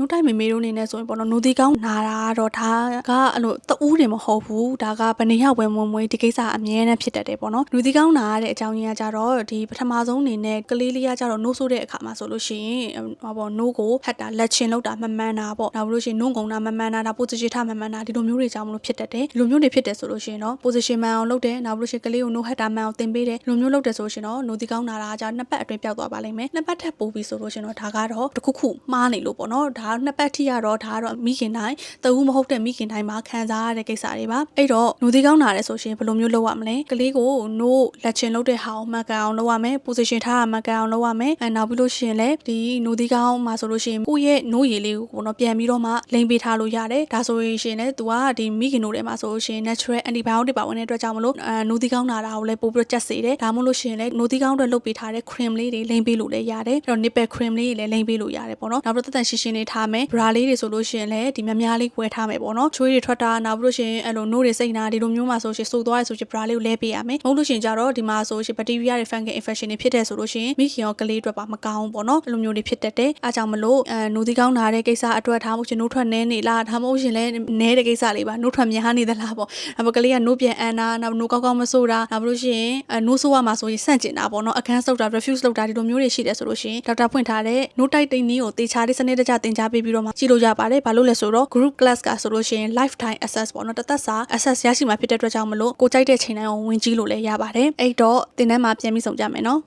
နှုတ်တိုက်မေမေတို့အနေနဲ့ဆိုရင်ပေါ့နော်နိုဒီကောင်းနာတာကတော့ဒါကအဲ့လိုတဦးတယ်မဟုတ်ဘူးဒါကဘယ်နှစ်ယောက်ပဲမွေးမွေးဒီကိစ္စအမြဲတမ်းဖြစ်တတ်တယ်ပေါ့နော်နိုဒီကောင်းနာရတဲ့အကြောင်းရင်းကကြတော့ဒီပထမဆုံးအနေနဲ့ကလေးလေးကကြတော့နိုးဆိုးတဲ့အခါမှာဆိုလို့ရှိရင်ဟောပေါ့နိုးကိုဟတ်တာလက်ချင်းလောက်တာမမှန်တာပေါ့နောက်လို့ရှိရင်နိုးကုံတာမမှန်တာဒါ position ထားမမှန်တာဒီလိုမျိုးတွေကြောင့်မလို့ဖြစ်တတ်တယ်ဒီလိုမျိုးတွေဖြစ်တယ်ဆိုလို့ရှိရင်တော့ position မှန်အောင်လုပ်တယ်နောက်လို့ရှိရင်ကလေးကိုနိုးဟတ်တာမှန်အောင်သင်ပေးတယ်ဒီလိုမျိုးလုပ်တယ်ဆိုလို့ရှိရင်တော့နိုးဒီကောင်းနာတာကကြနှစ်ပတ်အတွင်းပျောက်သွားပါလိမ့်မယ်နှစ်ပတ်ထပ်ပိုးပြီးဆိုလို့ရှိရင်တော့ဒါကတော့တစ်ခုခုမှားနေလို့ပေါ့နော်ဒါနှစ်ပတ်ထိကတော့ဒါကတော့မိခင်တိုင်းတအူးမဟုတ်တဲ့မိခင်တိုင်းမှာခံစားရတဲ့ကိစ္စတွေပါအဲ့တော့နိုးဒီကောင်းနာတယ်ဆိုရှင်ဘယ်လိုမျိုးလုပ်ရမလဲကလေးကိုနိုးလက်ချင်လုပ်တဲ့ဟာကိုမှတ်ကန်အောင်လုပ်ရမယ် position ထားတာမှတ်ကန်အောင်လုပ်ရမယ်အဲနောက်ပြီးလို့ရှိရင်လည်းဒီနိုးဒီကောင်းမှာဆိုလို့ရှိရင်ကိုယ့်ရဲ့နိုးရည်လေးကိုပေါ့နော်ပြန်ပြီးတော့မှလိမ့်ပေးထားလို့ရတယ်ဒါဆိုရင်ရှင်လည်း तू ကဒီမိခင်တို့ထဲမှာဆိုလို့ရှိရင် natural antibiotic ပါဝင်တဲ့အတွက်ကြောင့်မလို့အဲနိုးဒီကောင်းနာတာကိုလည်းပို့ပြီးတော့ကြက်စေတယ်ဒါမှမဟုတ်လို့ရှိရင်လည်းနိုးဒီကောင်းအတွက်လုပ်ပေးထားတဲ့ cream လေးတွေလိမ့်ပေးလို့လည်းရတယ်အဲ့တော့ nipple cream လေးတွေလည်းလိမ့်ပေးလို့ရတယ်ပေါ့နော်နောက်ပြီးတော့တက်တန်ရှင်းရှင်းလေးထားမယ် bra လေးတွေဆိုလို့ရှိရင်လည်းဒီများများလေးကွဲထားမယ်ပေါ့နော်ချွေးတွေထွက်တာနောက်ပြီးလို့ရှိရင်အဲ့လို nose တွေစိတ်နာဒီလိုမျိုးမှာဆိုရှင်စိုးသွားရဆိုရှင် bra လေးကိုလဲပေးရမယ်မဟုတ်လို့ရှိရင်ကြတော့ဒီမှာဆိုရှင် bacteria တွေ fungal infection တွေဖြစ်တဲ့ဆိုလို့ရှိရင်မိခင်ရောကလေးအတွက်ပါမကောင်းဘူးပေါ့နော်အဲ့လိုမျိုးတွေဖြစ်တတ်တယ်အားကြောင့်မလို့အဲနိုးဒီကောင်းနာတဲ့ကိစ္စအတွက်ထားဖို့ရှင်နိုးထွက်နဲနေလားထားမဟုတ်ရှင်လည်းနဲတဲ့ကိစ္စလေးပါနိုးထွက်များနေသလားပေါ့အဲ့ကလေးကနိုးပြန်အန်နာနောက်နိုးကောင်းကောင်းမဆိုးတာနောက်ပြီးလို့ရှိရင်အဲနိုးဆိုးရမှာဆိုရင်ဆန့်ကျင်တာပေါ့နော်အခန်းဆုပ်တာ refuse လုပ်တာဒီလိုမျိုးတွေရှိတယ်ဆိုလို့ရှိရင်ဒေါက်တာဖွင့်ထားတဲ့နိုးတိုက်တိန်နည်းကိုတေချာလေးစနစ်တကျသင်ကြားပေးပြီးတော့မှကြည့်လို့ရပါတယ်ဘာလို့လဲဆိုတော့ group class ကဆိုလို့ရှိရင် lifetime access ပေါ့နော်တသက်စာ access ရရှိမှာဖြစ်တဲ့အတွက်ကြောင့်မလို့ကိုကြိုက်တဲ့ချိန်တိုင်းကိုဝင်ကြည့်လို့လည်းရပါတယ်အဲ့တော့သင်တန်းမှာပြန်ပြီးဆောင်ကြမယ်နော်